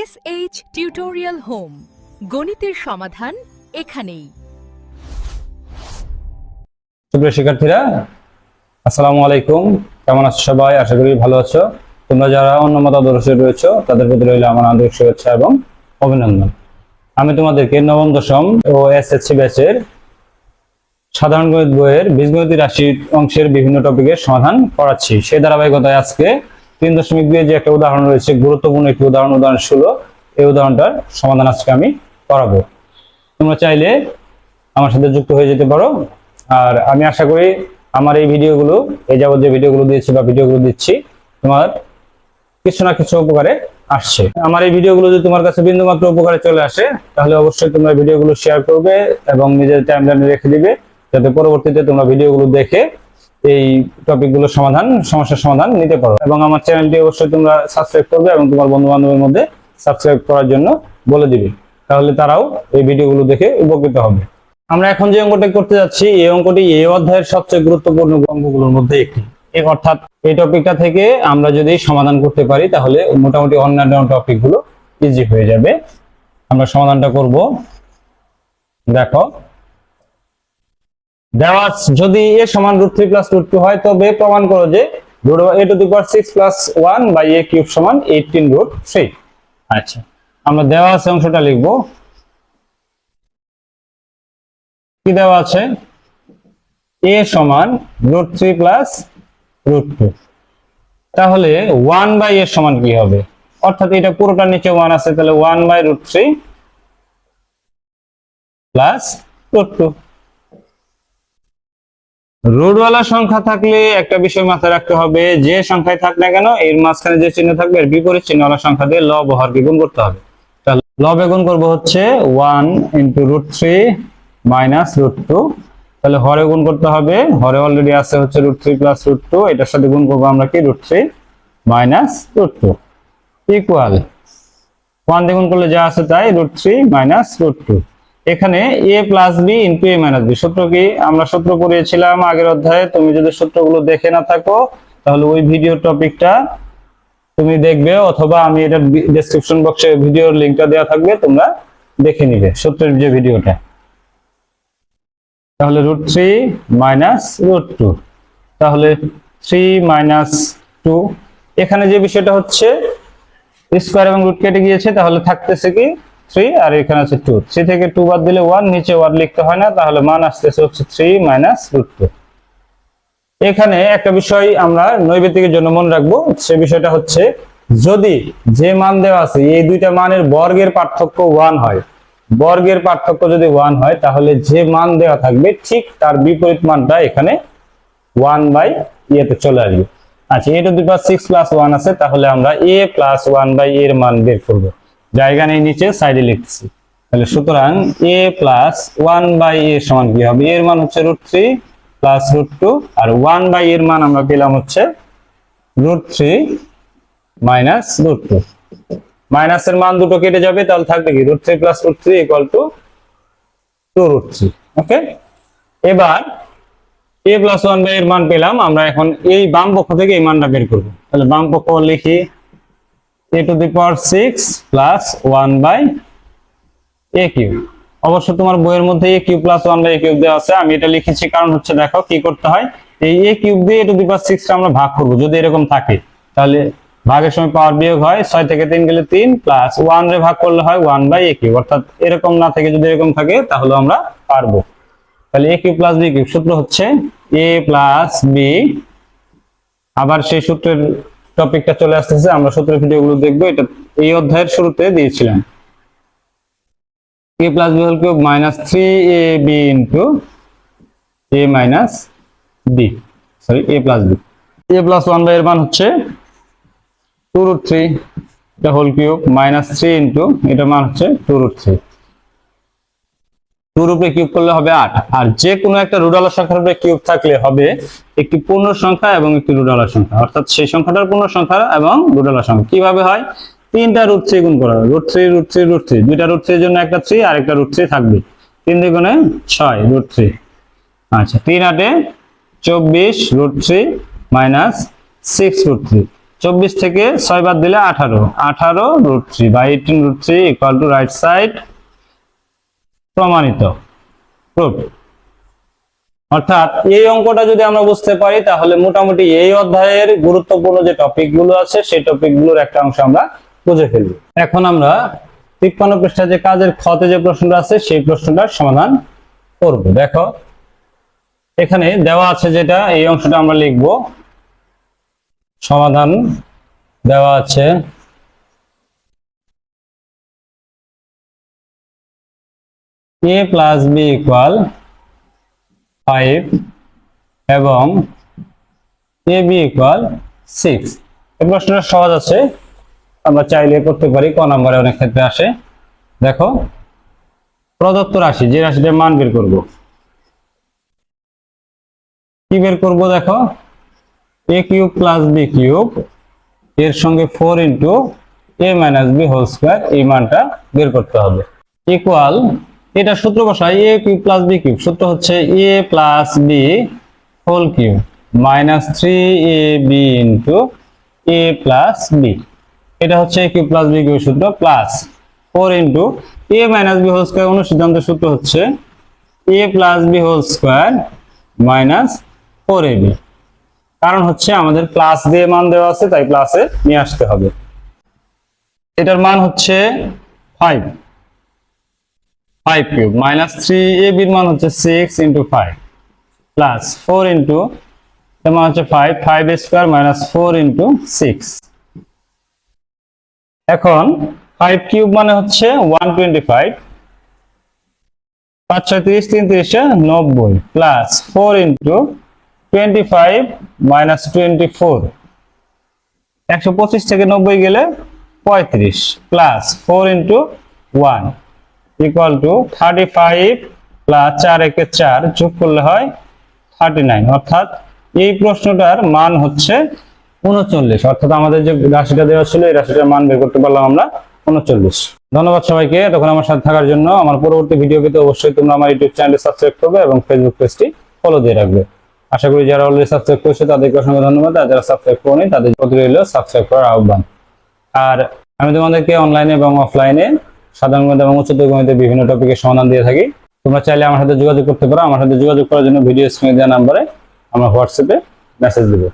S H tutorial home গণিতের সমাধান এখানেই। সুপ্রিয় শিক্ষার্থীরা, আসসালামু আলাইকুম। কেমন আছো সবাই? আশা করি ভালো আছো। তোমরা যারা অন্য মতাদর্শে রয়েছো, তাদের প্রতি রইল আমার আন্তরিক শুভেচ্ছা এবং অভিনন্দন। আমি তোমাদেরকে নবম, দশম ও এসএসসি ব্যাচের সাধারণ গণিত বইয়ের বীজগণিত রাশি অংশের বিভিন্ন টপিকের সমাধান করাচ্ছি। সেই ধারাবাহিকতায় আজকে তিন দশমিক দুই যে একটা উদাহরণ রয়েছে, গুরুত্বপূর্ণ একটি উদাহরণ উদাহরণ ষোলো। এই উদাহরণটার সমাধান আজকে আমি করাবো। তোমরা চাইলে আমার সাথে যুক্ত হয়ে যেতে পারো। আর আমি আশা করি আমার এই ভিডিওগুলো, এই যাবত যে ভিডিওগুলো দিয়েছি বা ভিডিওগুলো দিচ্ছি, তোমার কিছু না কিছু উপকারে আসছে। আমার এই ভিডিওগুলো যদি তোমার কাছে বিন্দুমাত্র উপকারে চলে আসে, তাহলে অবশ্যই তোমরা ভিডিওগুলো শেয়ার করবে এবং নিজের টাইমলাইনে রেখে দিবে, যাতে পরবর্তীতে তোমরা ভিডিওগুলো দেখে এই টপিকগুলোর সমাধান, সমস্যার সমাধান নিতে পারো। এবং আমার চ্যানেলটি অবশ্যই তোমরা সাবস্ক্রাইব করবে এবং তোমার বন্ধু বান্ধবের মধ্যে সাবস্ক্রাইব করার জন্য বলে দিবে। তাহলে তারাও এই ভিডিওগুলো দেখে উপকৃত হবে। আমরা এখন যে অঙ্কটি করতে যাচ্ছি, এই অঙ্কটি এই অধ্যায়ের সবচেয়ে গুরুত্বপূর্ণ অঙ্কগুলোর মধ্যে একটি। অর্থাৎ এই টপিকটা থেকে আমরা যদি সমাধান করতে পারি, তাহলে মোটামুটি অন্যান্য টপিকগুলো ইজি হয়ে যাবে। আমরা সমাধানটা করব। দেখো দেওয়া যদি এ সমান root three plus root two হয়, তবে প্রমাণ করো যে root a to the power six plus one by a cube সমান এইটিন রুট থ্রি আচ্ছা আমরা দেওয়া আছে অংশটা লিখব। কি দেওয়া আছে? এ সমান root three plus root two তাহলে ওয়ান বাই এর সমান কি হবে? অর্থাৎ এটা পুরোটার নিচে ওয়ান আছে, তাহলে one by root three plus root two রুটওয়ালা সংখ্যা থাকলে একটা বিষয় মাথায় রাখতে হবে, যে সংখ্যায় থাক না কেন, এর মাঝখানে যে চিহ্ন থাকবে, এর বিপরীত চিহ্নওয়ালা সংখ্যা দিয়ে লব হর গুণ করতে হবে। তাহলে লবে গুণ করব হচ্ছে one into root three minus root two তাহলে হরে গুণ করতে হবে, হরে অলরেডি আছে হচ্ছে root three plus root two এটার সাথে গুণ করব আমরা কি root three minus root two equal one দিয়ে গুণ করলে যা আছে তাই root three minus root two এখানে a plus b into a minus b সূত্র কি আমরা সূত্র পড়িয়েছিলাম আগের অধ্যায়ে। তুমি যদি সূত্রগুলো দেখে না থাকো, তাহলে ওই ভিডিও টপিকটা তুমি দেখবে, অথবা আমি এটা ডেসক্রিপশন বক্সে ভিডিওর লিংকটা দেওয়া থাকবে, তোমরা দেখে নিবে সূত্রের যে ভিডিওটা তাহলে root three minus root two তাহলে থ্রি মাইনাস টু এখানে যে বিষয়টা হচ্ছে স্কোয়ার এবং রুট কেটে গিয়েছে, তাহলে থাকতেছে কি? থ্রি আর এখানে আছে টু থ্রি থেকে টু বাদ দিলে ওয়ান নিচে ওয়ান লিখতে হয় না, তাহলে মান আসতেছে হচ্ছে থ্রি মাইনাস এখানে একটা বিষয় আমরা নৈবেদিকের জন্য মনে রাখব, সে বিষয়টা হচ্ছে যদি যে মান দেওয়া আছে, এই দুইটা মানের বর্গের পার্থক্য ওয়ান হয়, বর্গের পার্থক্য যদি ওয়ান হয়, তাহলে যে মান দেওয়া থাকবে, ঠিক তার বিপরীত মানটা এখানে ওয়ান বাই ইয়েতে চলে আসবে। আচ্ছা a to six plus one আছে, তাহলে আমরা এ প্লাস ওয়ান বাই এর মান বের করব। জায়গা নেই নিচে সাইডে লিখছি। তাহলে সুতরাং a plus one by a সমান কি হবে? এর মান হচ্ছে root three plus root two R one by এর মান আমরা পেলাম হচ্ছে root three minus root two মাইনাসের মান দুটো কেটে যাবে, তাহলে থাকবে কি? Root three plus root three equal to two root three okay এবার এ প্লাস ওয়ান বাই এর মান পেলাম, আমরা এখন এই বাম পক্ষ থেকে এই মানটা বের করব। তাহলে বাম পক্ষ লিখি a to the power six plus one by a cube অবশ্য তোমার বইয়ের মধ্যে a cube plus one by a cube দেওয়া আছে, আমি এটা লিখেছি কারণ হচ্ছে দেখো কি করতে হয়, এই এ কিউব দিয়ে এ টু দি পাওয়ার সিক্সটা আমরা ভাগ করব, যদি এরকম থাকে। তাহলে ভাগের সময় পাওয়ার বিয়োগ হয়, ছয় থেকে তিন গেলে তিন প্লাস ওয়ান রে ভাগ করলে হয় ওয়ান বাই এ কিউব অর্থাৎ এরকম না থেকে যদি এরকম থাকে তাহলে আমরা পারব। তাহলে a cube plus b cube সূত্র হচ্ছে এ প্লাস বি আবার সেই সূত্রের টপিকটা চলে আসতেছে, আমরা সূত্রের ভিডিওগুলো দেখব। এটা এই অধ্যায়ের শুরুতে দিয়েছিলাম। A plus b whole cube minus three a b into a minus b sorry a plus b a plus one by এর মান হচ্ছে টু রুট থ্রি এটা whole cube minus three into এটার মান হচ্ছে টু রুট থ্রি টুর উপরে cube করলে হবে আট। আর যে কোনো একটা রুডালার সংখ্যার উপরে কিউব থাকলে হবে একটি পূর্ণ সংখ্যা এবং একটি রুডালার সংখ্যা। অর্থাৎ সেই সংখ্যাটার পূর্ণ সংখ্যা এবং রুডালার সংখ্যা। কীভাবে হয়? তিনটা রুট থ্রি গুণ করা root three root three root three দুইটা রুট থ্রির জন্য একটা থ্রি আর একটা রুট থ্রি থাকবে। তিন দ্বিগুণে ছয় রুট থ্রি আচ্ছা তিন আটে চব্বিশ root three minus six root three চব্বিশ থেকে ছয় বাদ দিলে আঠারো। আঠারো root three by eighteen root three equal to right side প্রমাণিত। প্রুফ অর্থাৎ এই অঙ্কটা যদি আমরা বুঝতে পারি, তাহলে মোটামুটি এই অধ্যায়ের গুরুত্বপূর্ণ যে টপিকগুলো আছে, সেই টপিকগুলোর একটা অংশ আমরা বুঝে ফেলব। এখন আমরা তিপ্পান্ন পৃষ্ঠা যে কাজের খতে যে প্রশ্নটা আছে, সেই প্রশ্নটার সমাধান করব। দেখো, এখানে দেওয়া আছে যেটা, এই অংশটা আমরা লিখব। সমাধান দেওয়া আছে a plus b equal five এবং এ বি ইকুয়াল এই প্রশ্নটা সহজ আছে। আমরা চাইলে করতে পারি, ক নাম্বারে অনেক ক্ষেত্রে আসে। দেখো, প্রদত্ত রাশি, যে রাশিটার মান বের করব। কি বের করব দেখো? A cube plus b cube এর সঙ্গে four into a minus b whole square এই মানটা বের করতে হবে। ইকুয়াল এটা সূত্র বসাই a cube plus b cube সূত্র হচ্ছে a plus b whole cube minus three a b into a plus b এটা হচ্ছে a cube plus b cube সূত্র plus four into a minus b whole square অনুসিদ্ধান্ত সূত্র হচ্ছে a plus b whole square minus four a b কারণ হচ্ছে আমাদের plus দিয়ে মান দেওয়া আছে, তাই প্লাসে নিয়ে আসতে হবে। এটার মান হচ্ছে five five cube minus three a বির মান হচ্ছে six into five plus four into মান হচ্ছে five five square minus four into six এখন ফাইভ কিউব মানে হচ্ছে ওয়ান টোয়েন্টি ফাইভ পাঁচ ছয় তিরিশ, তিন তিরিশে নব্বই plus four into twenty five minus twenty four একশো পঁচিশ থেকে নব্বই গেলে পঁয়ত্রিশ plus four into one equal to thirty five plus চার একে চার যোগ করলে হয় থার্টি নাইন অর্থাৎ এই প্রশ্নটার মান হচ্ছে উনচল্লিশ। অর্থাৎ আমাদের যে রাশিটা দেওয়া ছিল, এই রাশিটার মান বের করতে পারলাম আমরা উনচল্লিশ। ধন্যবাদ সবাইকে। তখন আমার সাথে থাকার জন্য আমার পরবর্তী ভিডিও পেতে অবশ্যই তোমরা আমার ইউটিউব চ্যানেল সাবস্ক্রাইব করবে এবং ফেসবুক পেজটি ফলো দিয়ে রাখবে। আশা করি যারা অলরেডি সাবস্ক্রাইব করেছে, তাদেরকে অসংখ্য ধন্যবাদ। আর যারা সাবস্ক্রাইব করেনি, তাদের প্রতি রইল সাবস্ক্রাইব করার আহ্বান। আর আমি তোমাদেরকে অনলাইনে এবং অফলাইনে সাধারণ গণিত এবং উচ্চতর গণিতের বিভিন্ন টপিকের সমাধান দিয়ে থাকি। তোমরা চাইলে আমার সাথে যোগাযোগ করতে পারো। আমার সাথে যোগাযোগ করার জন্য ভিডিও স্ক্রিনে দেওয়া নাম্বারে আমার হোয়াটসঅ্যাপে মেসেজ দেবো।